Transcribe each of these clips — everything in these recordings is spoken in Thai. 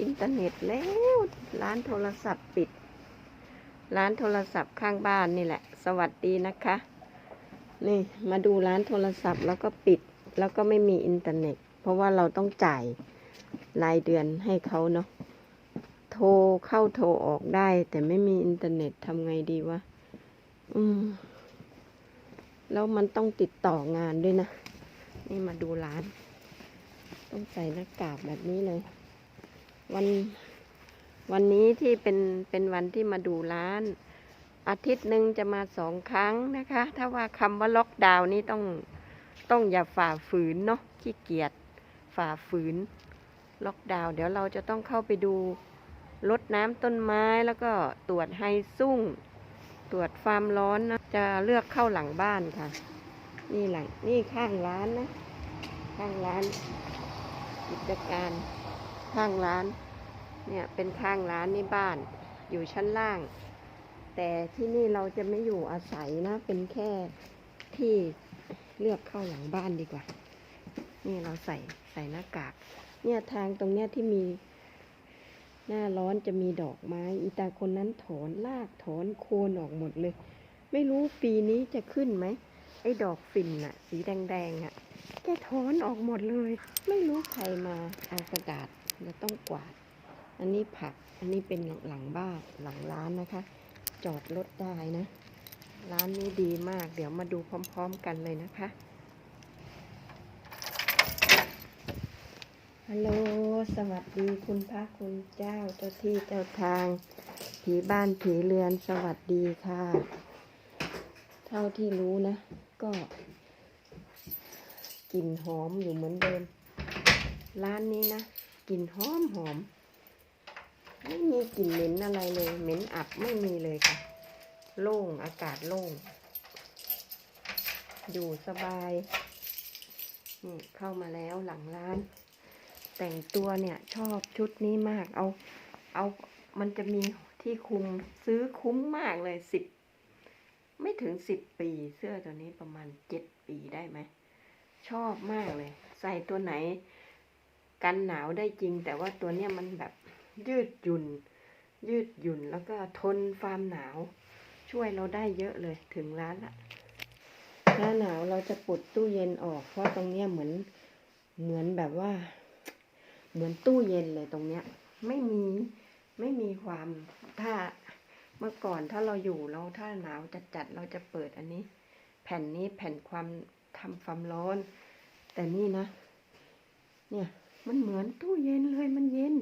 อินเทอร์เน็ตแล้ว ร้านโทรศัพท์ปิด ร้านโทรศัพท์ข้างบ้านนี่แหละ สวัสดีนะคะ นี่มาดูร้านโทรศัพท์แล้วก็ปิด แล้วก็ไม่มีอินเทอร์เน็ต เพราะว่าเราต้องจ่ายรายเดือนให้เขาเนาะ โทรเข้าโทรออกได้ แต่ไม่มีอินเทอร์เน็ตทำไงดีวะ อืม แล้วมันต้องติดต่องานด้วยนะ นี่มาดูร้าน ต้องใส่หน้ากากแบบนี้เลย วันวันนี้ที่เป็นเป็นวันที่มาดูร้าน อาทิตย์หนึ่งจะมาสองครั้งนะคะ ถ้าว่าคำว่าล็อกดาวน์นี่ต้องต้องอย่าฝ่าฝืนเนาะขี้เกียจฝ่าฝืนล็อกดาวน์เดี๋ยวเราจะต้องเข้าไปดูรดน้ำต้นไม้แล้วก็ตรวจไฮซุ่ง ตรวจความร้อนนะ จะเลือกเข้าหลังบ้านค่ะ นี่หลังนี่ข้างร้านนะ ข้างร้านกิจการ ข้างร้าน เนี่ยเป็นข้างร้านนี่บ้าน อยู่ชั้นล่าง แต่ที่นี่เราจะไม่อยู่อาศัยนะ เป็นแค่ที่เลือกเข้าหลังบ้านดีกว่า นี่เราใส่ใส่หน้ากาก เนี่ยทางตรงเนี้ยที่มี หน้าร้อนจะมีดอกไม้ อีตาคนนั้นถอนรากถอนโคนออกหมดเลย ไม่รู้ปีนี้จะขึ้นไหมไอ้ดอกฝิ่นน่ะสีแดงๆอะแกถอนออกหมดเลย ไม่รู้ใครมาเอากระดาษ จะต้องกวาด อันนี้ผัก อันนี้เป็นหลังบ้านหลังร้านนะคะ จอดรถได้นะ ร้านนี้ดีมาก เดี๋ยวมาดูพร้อม ๆ กันเลยนะคะ ฮัลโหล สวัสดีคุณพระคุณเจ้าเจ้าที่เจ้าทาง ผีบ้านผีเรือนสวัสดีค่ะ เท่าที่รู้นะ ก็กลิ่นหอมอยู่เหมือนเดิม ร้านนี้นะ กลิ่นหอมหอม ไม่มีกลิ่นเหม็นอะไรเลย เหม็นอับไม่มีเลยค่ะ โล่ง อากาศโล่ง อยู่สบาย นี่เข้ามาแล้วหลังร้าน แต่งตัวเนี่ยชอบชุดนี้มาก เอา เอา มันจะมีที่คุมซื้อคุ้มมากเลยสิบไม่ถึงสิบปีเสื้อตัวนี้ประมาณเจ็ดปีได้ไหม ชอบมากเลย ใส่ตัวไหน กันหนาวได้จริง แต่ว่าตัวเนี้ยมันแบบยืดหยุ่น ยืดหยุ่นแล้วก็ทนความหนาว ช่วยเราได้เยอะเลยถึงร้านละหน้าหนาวเราจะปลดตู้เย็นออก เพราะตรงเนี้ยเหมือนเหมือนแบบว่า เหมือนตู้เย็นเลยตรงเนี้ย ไม่มีไม่มีความถ้าเมื่อก่อนถ้าเราอยู่เราถ้าหนาวจัดจัดๆเราจะเปิดอันนี้ แผ่นนี้แผ่นความทำความร้อน แต่นี่นะ เนี่ย มันเหมือนตู้เย็นเลยมันเย็น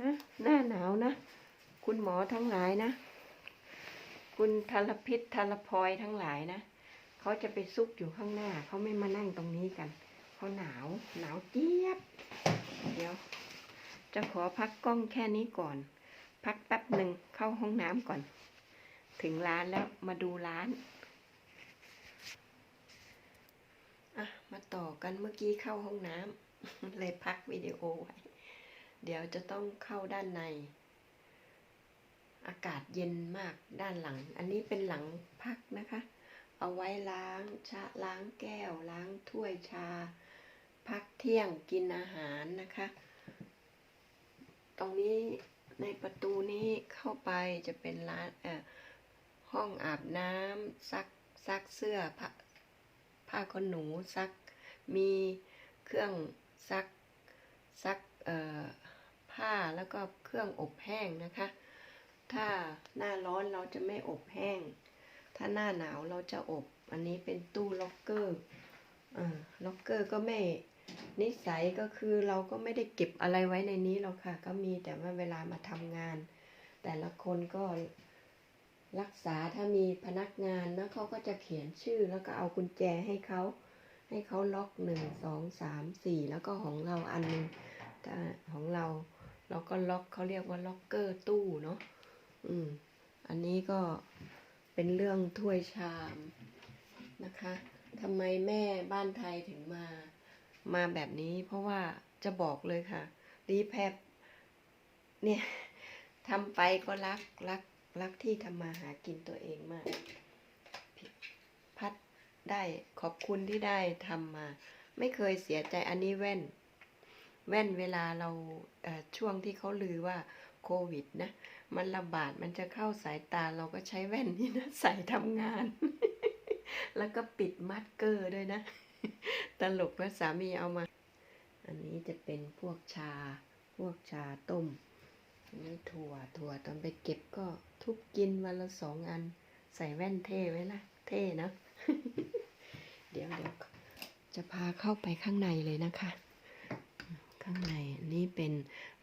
นะหน้าหนาวนะ คุณหมอทั้งหลายนะ คุณทรพิษทรพลอยทั้งหลายนะเขาจะไปซุกอยู่ข้างหน้าเขาไม่มานั่งตรงนี้กันเขาหนาวหนาวเจี๊ยบ เดี๋ยว จะขอพักกล้องแค่นี้ก่อน พักแป๊บหนึ่งเข้าห้องน้ำก่อน ถึงร้านแล้วมาดูร้านอะมาต่อกันเมื่อกี้เข้าห้องน้ำ เลยพักวิดีโอไว้ เดี๋ยวจะต้องเข้าด้านใน อากาศเย็นมากด้านหลัง อันนี้เป็นหลังพักนะคะ เอาไว้ล้างชาล้างแก้ว ล้างถ้วยชา พักเที่ยงกินอาหารนะคะ ตรงนี้ในประตูนี้เข้าไปจะเป็นร้านเอ่อห้องอาบน้ำซักซักเสื้อผ้าผ้าขนหนูซักมีเครื่อง ซักซักผ้าแล้วก็เครื่องอบแห้งนะคะ ถ้าหน้าร้อนเราจะไม่อบแห้ง ถ้าหน้าหนาวเราจะอบ อันนี้เป็นตู้ล็อกเกอร์อล็อกเกอร์ก็ไม่นิสัยก็คือเราก็ไม่ได้เก็บอะไรไว้ในนี้หรอกค่ะ ก็มีแต่ว่าเวลามาทำงาน แต่ละคนก็รักษาถ้ามีพนักงานนะเขาก็จะเขียนชื่อแล้วก็เอากุญแจให้เขา ให้เขาล็อกหนึ่งสองสามสี่แล้วก็ของเราอันหนึ่งถ้าของเราเราก็ล็อกเขาเรียกว่าล็อกเกอร์ตู้เนาะอืม อันนี้ก็เป็นเรื่องถ้วยชามนะคะทำไมแม่บ้านไทยถึงมา มาแบบนี้เพราะว่าจะบอกเลยค่ะ รีแพบเนี่ยทำไปก็รักรักรักที่ทำมาหากินตัวเองมาก พัด ได้ขอบคุณที่ได้ทำมา ไม่เคยเสียใจอันนี้แว่น แว่นเวลาเราช่วงที่เขาลือว่าโควิดนะ มันระบาดมันจะเข้าสายตาเราก็ใช้แว่นนี่นะใส่ทำงาน แล้วก็ปิดมัดเกอร์ด้วยนะ ตลกว่าสามีเอามา อันนี้จะเป็นพวกชา พวกชาต้มนนี้ถั่วถั่วตอนไปเก็บก็ทุบกินวันละสองอัน ใส่แว่นเท่ไว้ละเท่นะ เดี๋ยวเดี๋ยวจะพาเข้าไปข้างในเลยนะคะ ข้างในนี่เป็น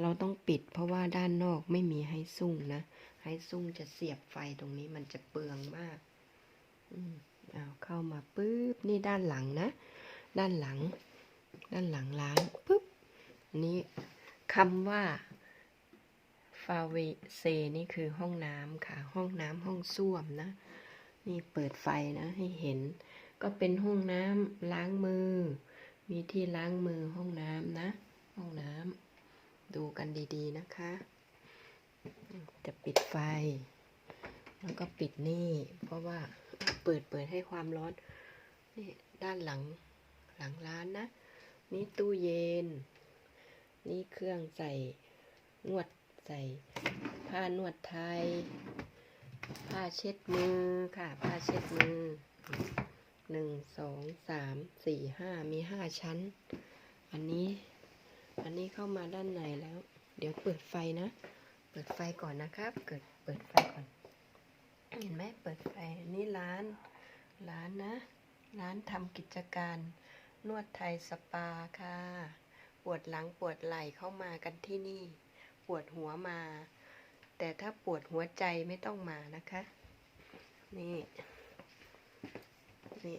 เราต้องปิดเพราะว่าด้านนอกไม่มีไฮซุ่งนะไฮซุ่งจะเสียบไฟตรงนี้มันจะเปลืองมาก อืมเอาเข้ามาปุ๊บนี่ด้านหลังนะ ด้านหลัง ด้านหลังร้านปุ๊บนี่คำว่าฟาเวเซนี่คือห้องน้ำค่ะ ห้องน้ำห้องส้วมนะ นี่เปิดไฟนะให้เห็น ก็เป็นห้องน้ำล้างมือ มีที่ล้างมือห้องน้ำนะ ห้องน้ำดูกันดีๆนะคะ จะปิดไฟ แล้วก็ปิดนี่ เพราะว่าเปิดเปิดให้ความร้อนนี่ด้านหลังหลังร้านนะ นี่ตู้เย็น นี่เครื่องใส่นวดใส่ผ้านวดไทย ผ้าเช็ดมือค่ะ ผ้าเช็ดมือหนึ่งสองสามสี่ห้ามีห้าชั้น อันนี้ อันนี้เข้ามาด้านในแล้ว เดี๋ยวเปิดไฟนะ เปิดไฟก่อนนะครับเกิดเปิดไฟก่อน เห็นไหมเปิดไฟนี่ร้าน ร้านนะ ร้านทำกิจการ นวดไทยสปาค่ะ ปวดหลังปวดไหล่เข้ามากันที่นี่ ปวดหัวมา แต่ถ้าปวดหัวใจไม่ต้องมานะคะ นี่ นี่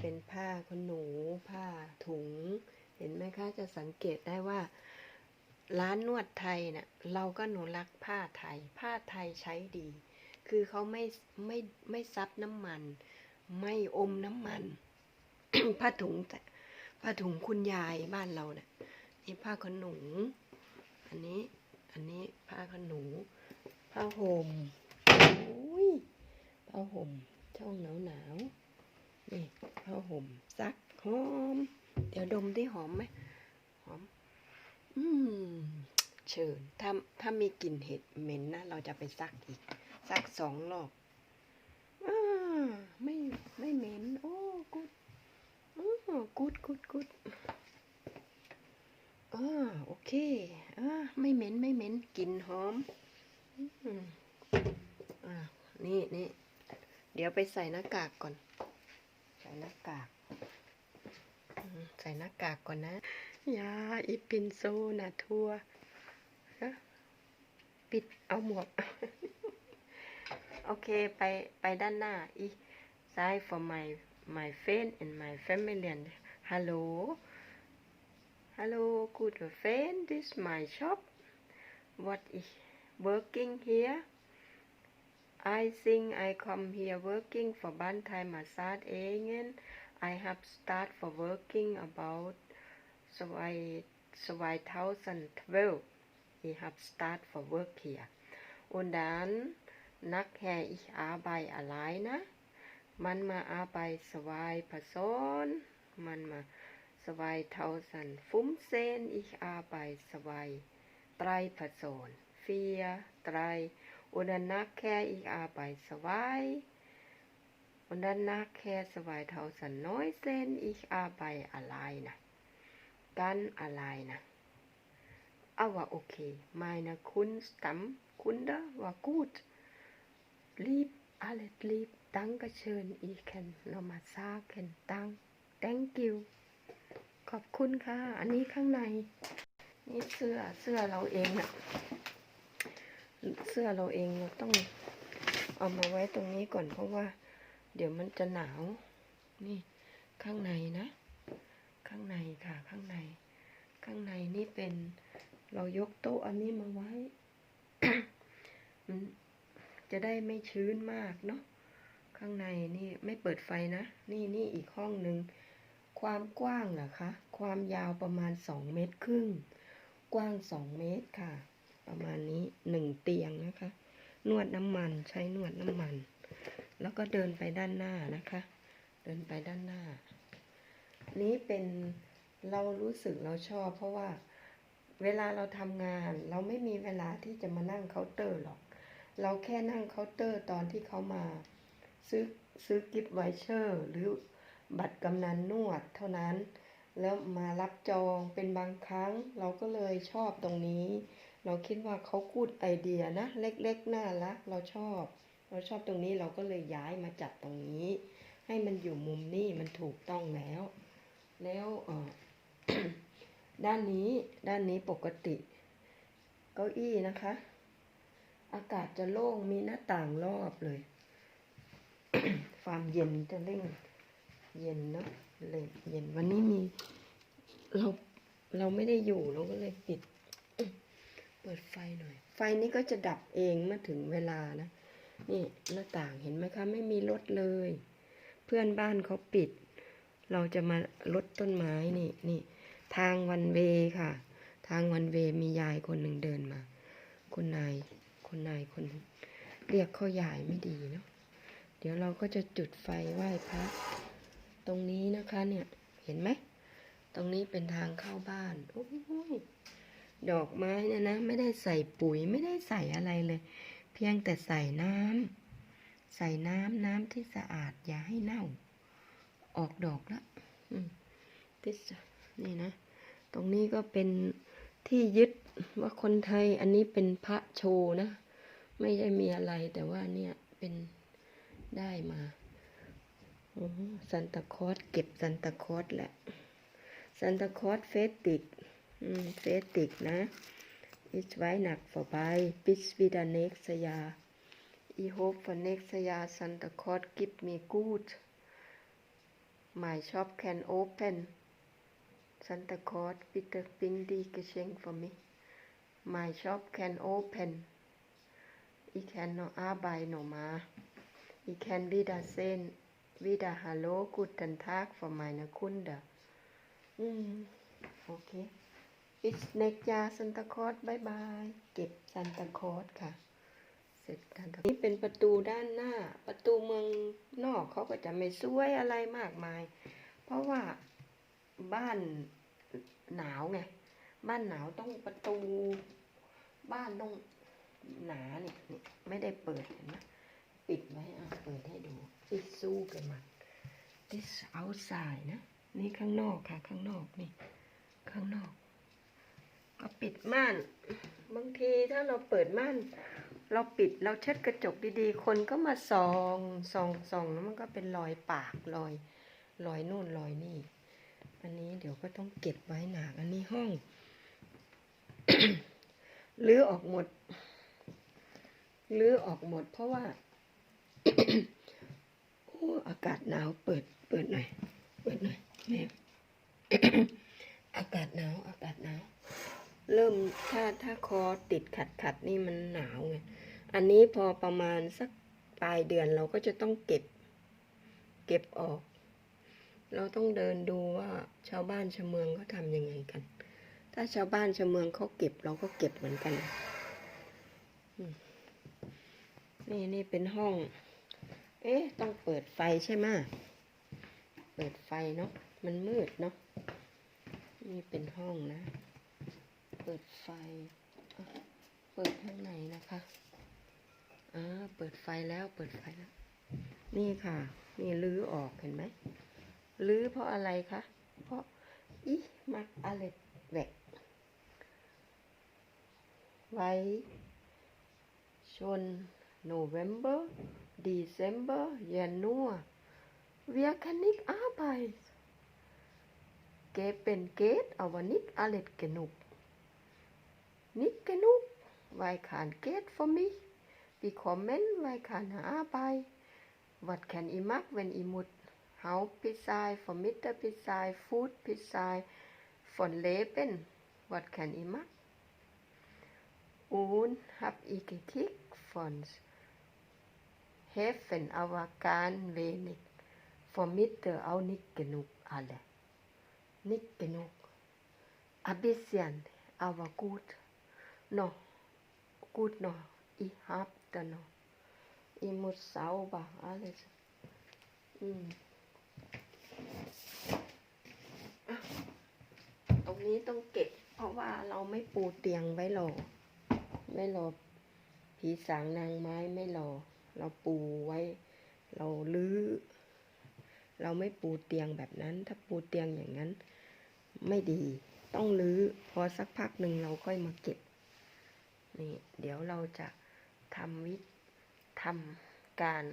เป็นผ้าขนหนู ผ้าถุง เห็นไหมคะ จะสังเกตได้ว่า ร้านนวดไทยเนะ่ะ เราก็หนูรักผ้าไทย ผ้าไทยใช้ดี คือเขาไม่ไม่ไม่ซับน้ำมัน ไม่อมน้ำมัน ผ้าถุงแต่ผ้าถุงคุณยายบ้านเราเนะ่ะนี่ผ้าขนหนู อันนี้ อันนี้ผ้าขนหนู ผ้าห่มโอ้ยผ้าห่มช่องหนาวหนาวนี่ผ้าห่มซักหอม เดี๋ยวดมได้หอมไหมหอม อืมเชิญถ้าถ้ามีกลิ่นเห็ดเหม็นนะเราจะไปซักอีกซักสองรอบอ่าไม่ไม่เหม็น โอ้กุดอ๋อกุดกุดกุด อ่าโอเคอ่าไม่เหม็นไม่เหม็นกลิ่นหอมอ่านี่นี่เดี๋ยวไปใส่หน้ากากก่อน ใส่หน้ากากใส่หน้ากากก่อนนะยาอีปินโซนาทัวปิดเอาหมวก โอเคไปไปด้านหน้าอีซ้าย for my my friend and my family and hello hello good friend this is my shop. What is working here? I think I come here working for Bantai Massage Egen I have start for working about so I 2012 I have start for work hier und dann nachher ich arbeite alleine. Manchmal arbeite zwei Personen manchmal 2015 ich arbeite zwei drei Personen. Vier drei. Und dann nachher ich arbeite zwei. Und dann nachher 2019 ich arbeite alleine. Ganz alleine. Aber okay, meine Kunststammkunde war gut. Lieb, alles lieb, Dankeschön, ich kann nochmal sagen, Dank, thank you ขอบคุณค่ะ อันนี้ข้างใน นี่เสื้อเสื้อเราเองอะเสื้อเราเองเราต้องเอามาไว้ตรงนี้ก่อนเพราะว่า เดี๋ยวมันจะหนาว นี่ข้างในนะ ข้างในค่ะ ข้างใน ข้างในนี่เป็นเรายกโต๊ะอันนี้มาไว้มันจะได้ไม่ชื้นมากเนาะข้างในนี่ไม่เปิดไฟนะ นี่นี่อีกห้องหนึ่ง ความกว้างเหรอคะ ความยาวประมาณสองเมตรครึ่ง กว้างสองเมตรค่ะ ประมาณนี้หนึ่งเตียงนะคะ นวดน้ำมันใช้นวดน้ำมัน แล้วก็เดินไปด้านหน้านะคะ เดินไปด้านหน้า นี้เป็นเรารู้สึกเราชอบ เพราะว่าเวลาเราทำงานเราไม่มีเวลาที่จะมานั่งเคาน์เตอร์หรอก เราแค่นั่งเคาน์เตอร์ตอนที่เขามา ซื้อซื้อกิฟต์ไวเชอร์หรือ บัตรกำนันนวดเท่านั้น แล้วมารับจองเป็นบางครั้งเราก็เลยชอบตรงนี้ เราคิดว่าเขาพูดไอเดียนะ เล็กๆน่ารักเราชอบ เราชอบตรงนี้เราก็เลยย้ายมาจัดตรงนี้ ให้มันอยู่มุมนี้มันถูกต้องแล้ว แล้วด้านนี้ด้านนี้ปกติ เก้าอี้นะคะ อากาศจะโล่งมีหน้าต่างรอบเลย ความเย็นจะเร่ง เย็นเนาะเลยเย็นวันนี้มีเราเราไม่ได้อยู่เราก็เลยปิด เปิดไฟหน่อย ไฟนี้ก็จะดับเองเมื่อถึงเวลานะ นี่หน้าต่างเห็นไหมคะ ไม่มีรถเลย เพื่อนบ้านเขาปิด เราจะมาลดต้นไม้นี่นี่ทางวันเวค่ะ ทางวันเวมียายคนหนึ่งเดินมาคุณนายคุณนายคนเรียกเขายายไม่ดีเนาะเดี๋ยวเราก็จะจุดไฟไหว้พระ ตรงนี้นะคะเนี่ยเห็นไหม ตรงนี้เป็นทางเข้าบ้านโอ้ยดอกไม้เนี่ยนะ ไม่ได้ใส่ปุ๋ยไม่ได้ใส่อะไรเลย เพียงแต่ใส่น้ำใส่น้ำน้ำที่สะอาดอย่าให้เน่า ออกดอกล้วอืมติสนี่นะ ตรงนี้ก็เป็นที่ยึดว่าคนไทยอันนี้เป็นพระโชว์นะ ไม่ได้มีอะไรแต่ว่าเนี่ยเป็นได้มา ซันตาคอสเก็บซันตาคอสแหละซันตาคอสเฟสติกเฟสติกนะอิชไว้หนักฝ่อใบปิสวิดาเน็กสยาอีโฮปฟเน็กสยาซันตาคอสกิฟมีกูดหมายชอบแคนโอเพนซันตาคอสปิเตอร์ปิงดีกเชงฟอร์มิหมายชอบแคนโอเพนอีแคนโนอาใบโนมาอีแคนบิดาเซน อสค่ะ เสร็จกันนี่เป็นประตูด้านหน้า ประตูเมืองนอกเขาก็จะไม่สวยอะไรมากมาย เพราะว่าบ้านหนาวไง บ้านหนาวต้องประตู บ้านต้องหนาเนี่ยนี่ไม่ได้เปิดเห็นไหมปิดไว้อะเปิดให้ดู อิสู้กันมา this outside นะ นี่ข้างนอกค่ะ ข้างนอกนี่ ข้างนอก ก็ปิดม่าน บางทีถ้าเราเปิดม่าน เราปิดเราเช็ดกระจกดีๆ คนก็มาส่องส่องส่องแล้วมันก็เป็นรอยปากรอยรอยนู่นรอยนี่ อันนี้เดี๋ยวก็ต้องเก็บไว้หนักอันนี้ห้องรื้อออกหมดรื้อออกหมดเพราะว่า อากาศหนาวเปิดเปิดหน่อย เปิดหน่อยแม่อากาศหนาวอากาศหนาว เริ่มถ้าถ้าคอติดขัดขัดนี่มันหนาวไงอันนี้พอประมาณสักปลายเดือนเราก็จะต้องเก็บ เก็บออก เราต้องเดินดูว่าชาวบ้านชาวเมืองเขาทำยังไงกัน ถ้าชาวบ้านชาวเมืองเขาเก็บเราก็เก็บเหมือนกันนี่นี่เป็นห้อง เอ๊ะ ต้องเปิดไฟใช่ไหมเปิดไฟเนาะ มันมืดเนาะ นี่เป็นห้องนะ เปิดไฟ เปิดข้างในนะคะอ่าเปิดไฟแล้ว เปิดไฟแล้ว นี่ค่ะ นี่ลื้อออกเห็นไหมลื้อเพราะอะไรคะ เพราะ อีมักอะไรแหวกไว้ชน November December Januar. Wir kann nicht arbeiten? Geben geht aber nicht alles genug. Nicht genug weil kein Geld für mich bekommen weil keine Arbeit. Was kann ich machen wenn ich muss Haupt bezahlen Vermieter bezahlen Food bezahlen von Leben? Was kann ich machen? Und hab ich gekriegt von Häfen aber ganz wenig Vermieter auch nicht genug alle nicht genug ein bisschen aber gut noch gut noch ich hab da noch ich muss sauber alles mm. ตรงนี้ต้องเก็บ เพราะว่าเราไม่ปูเตียงไว้หรอไม่หรอผีสางนางไม้ไม่ เราปูไว้ เราลื้อ เราไม่ปูเตียงแบบนั้น ถ้าปูเตียงอย่างนั้น ไม่ดี ต้องลื้อ พอสักพักหนึ่งเราค่อยมาเก็บ นี่ เดี๋ยวเราจะทำวิทำการ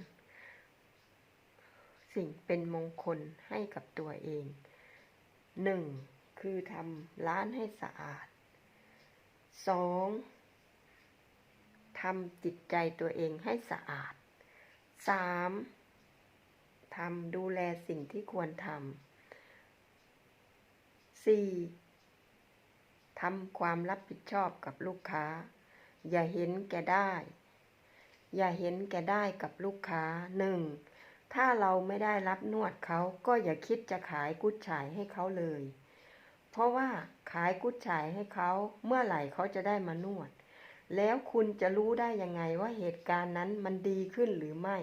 สิ่งเป็นมงคลให้กับตัวเองหนึ่งคือทำร้านให้สะอาดสองทำจิตใจตัวเองให้สะอาด สามทำดูแลสิ่งที่ควรทำสี่ทำความรับผิดชอบกับลูกค้า อย่าเห็นแก่ได้ อย่าเห็นแก่ได้กับลูกค้าหนึ่งถ้าเราไม่ได้รับนวดเขาก็อย่าคิดจะขายกุ้ยฉ่ายให้เขาเลย เพราะว่าขายกุ้ยฉ่ายให้เขาเมื่อไหร่เขาจะได้มานวด แล้วคุณจะรู้ได้ยังไงว่าเหตุการณ์นั้นมันดีขึ้นหรือไม่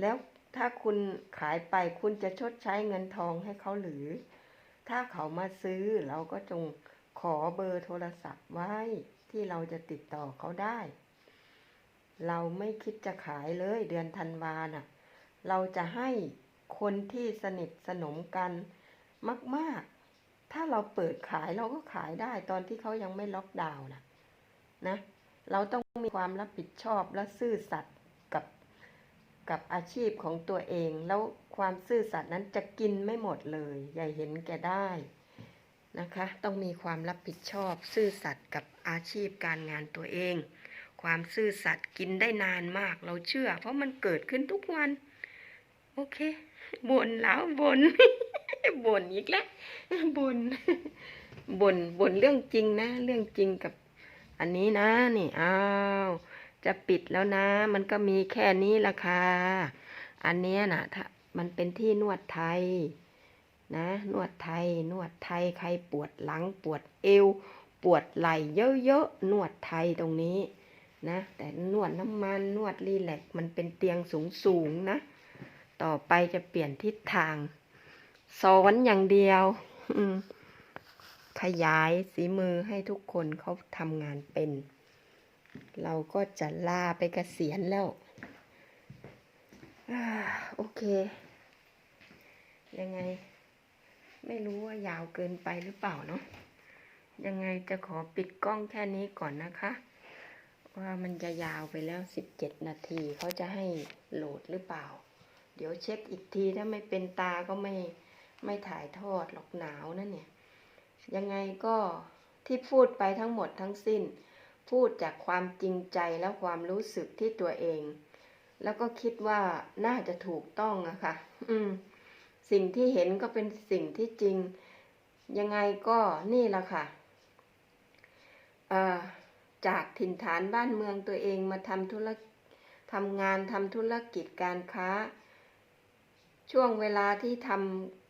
แล้วถ้าคุณขายไปคุณจะชดใช้เงินทองให้เขาหรือ ถ้าเขามาซื้อเราก็จงขอเบอร์โทรศัพท์ไว้ที่เราจะติดต่อเขาได้ เราไม่คิดจะขายเลยเดือนธันวาน่ะ เราจะให้คนที่สนิทสนมกันมาก ๆ ถ้าเราเปิดขายเราก็ขายได้ตอนที่เขายังไม่ล็อกดาวน์นะ นะ เราต้องมีความรับผิดชอบและซื่อสัตย์กับกับอาชีพของตัวเอง แล้วความซื่อสัตย์นั้นจะกินไม่หมดเลยอย่าเห็นแก่ได้นะคะ ต้องมีความรับผิดชอบซื่อสัตย์กับอาชีพการงานตัวเอง ความซื่อสัตย์กินได้นานมาก เราเชื่อ เพราะมันเกิดขึ้นทุกวัน โอเคบ่นแล้วบ่นบ่นอีกแล้วบ่นบ่นบ่นเรื่องจริงนะ เรื่องจริงกับ อันนี้นะนี่อ้าวจะปิดแล้วนะ มันก็มีแค่นี้ละค่ะ อันเนี้ยนะถ้ามันเป็นที่นวดไทย นะ นวดไทย นวดไทยใครปวดหลังปวดเอว ปวดไหล่เยอะๆนวดไทยตรงนี้นะ แต่นวดน้ำมันนวดรีแลกมันเป็นเตียงสูงๆนะ ต่อไปจะเปลี่ยนทิศทาง สอนอย่างเดียว อืม ขยายสีมือให้ทุกคนเขาทำงานเป็น เราก็จะลาไปเกษียณแล้วอโอเค ยังไง ไม่รู้ว่ายาวเกินไปหรือเปล่าเนาะยังไงจะขอปิดกล้องแค่นี้ก่อนนะคะ ว่ามันจะยาวไปแล้วสิบเจ็ดนาทีเขาจะให้โหลดหรือเปล่า เดี๋ยวเช็คอีกทีถ้าไม่เป็นตาก็ไม่ไม่ถ่ายทอดหรอกหนาวนั่นเนี่ย ยังไงก็ที่พูดไปทั้งหมดทั้งสิ้น พูดจากความจริงใจและความรู้สึกที่ตัวเอง แล้วก็คิดว่าน่าจะถูกต้องอะค่ะอืม สิ่งที่เห็นก็เป็นสิ่งที่จริง ยังไงก็นี่แหละค่ะเอ่อจากถิ่นฐานบ้านเมืองตัวเองมาทำธุรทำงานทำธุรกิจการค้า ช่วงเวลาที่ทำ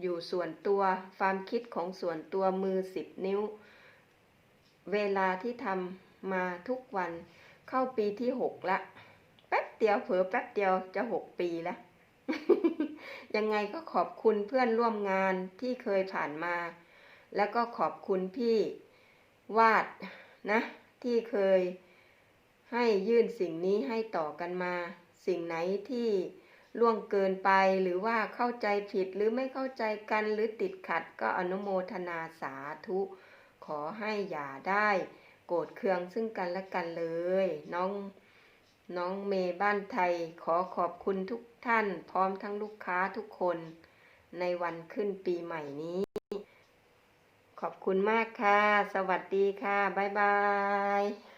อยู่ส่วนตัว ความคิดของส่วนตัวมือสิบนิ้ว เวลาที่ทำมาทุกวันเข้าปีที่หกละ แป๊บเดียวเผลอแป๊บเดียวจะหกปีแล้วยังไงก็ขอบคุณเพื่อนร่วมงานที่เคยผ่านมา แล้วก็ขอบคุณพี่วาดนะ ที่เคยให้ยื่นสิ่งนี้ให้ต่อกันมา สิ่งไหนที่ ล่วงเกินไปหรือว่าเข้าใจผิดหรือไม่เข้าใจกันหรือติดขัดก็อนุโมทนาสาธุ ขอให้อย่าได้ โกรธเคืองซึ่งกันและกันเลย น้องน้องเมย์บ้านไทยขอขอบคุณทุกท่าน พร้อมทั้งลูกค้าทุกคน ในวันขึ้นปีใหม่นี้ ขอบคุณมากค่ะ สวัสดีค่ะ บ๊ายบาย